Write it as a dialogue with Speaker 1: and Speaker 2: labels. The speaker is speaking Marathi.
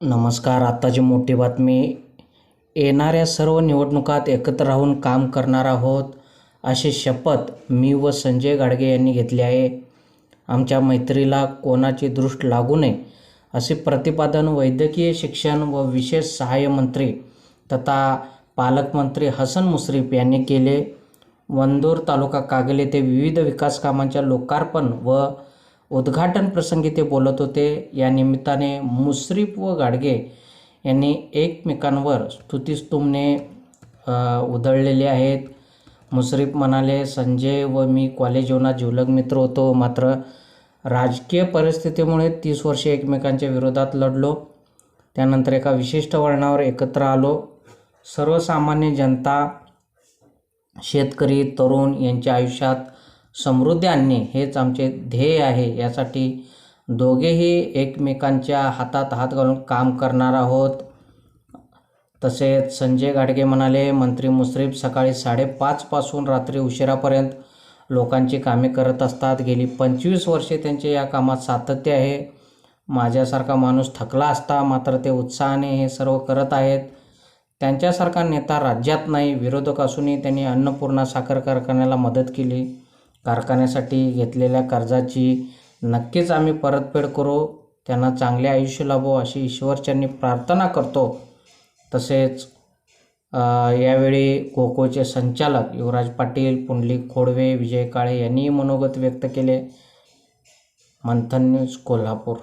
Speaker 1: नमस्कार. आत्ताची मोठी बातमी. येणाऱ्या सर्व निवडणुकात एकत्र राहून काम करणार आहोत अशी शपथ मी व संजय गाडगे यांनी घेतली आहे. आमच्या मैत्रीला कोणाची दृष्ट लागू नये असे प्रतिपादन वैद्यकीय शिक्षण व विशेष सहाय्य मंत्री तथा पालकमंत्री हसन मुश्रीफ यांनी केले. वंदूर तालुका कागल येथे विविध विकास कामांच्या लोकार्पण व उद्घाटन प्रसंगी ते बोलत होते. या निमित्ताने मुश्रीफ व गाडगे यांनी एकमेकांवर स्तुतीस्तुमने उधळलेले आहेत. मुश्रीफ म्हणाले संजय व मी कॉलेज जीवनात जिवलग मित्र होतो. मात्र राजकीय परिस्थितीमुळे तीस वर्षे एकमेकांच्या विरोधात लढलो. त्यानंतर एका विशिष्ट वळणावर एकत्र आलो. सर्वसामान्य जनता शेतकरी तरुण यांच्या आयुष्यात समृद्धी आणणे हेच आमचे ध्येय आहे. यासाठी दोघेही एकमेकांच्या हातात हात घालून काम करणार आहोत. तसेच संजय गाडगे म्हणाले मंत्री मुश्रीफ सकाळी साडेपाचपासून रात्री उशिरापर्यंत लोकांची कामे करत असतात. गेली पंचवीस वर्षे त्यांचे या कामात सातत्य आहे. माझ्यासारखा माणूस थकला असता मात्र ते उत्साहाने हे सर्व करत आहेत. त्यांच्यासारखा नेता राज्यात नाही. विरोधक असूनही त्यांनी अन्नपूर्णा साखर कारखान्याला मदत केली. कारखान्यासाठी घेतलेल्या कर्जाची नक्कीच आम्ही परतफेड करू त्यांना चांगले आयुष्य लाभो अशी ईश्वरचरणी प्रार्थना करतो. तसेच यावेळी कोकोचे संचालक युवराज पाटील पुंडलिक खोडवे विजय काळे यांनीही मनोगत व्यक्त केले. मंथन न्यूज कोल्हापूर.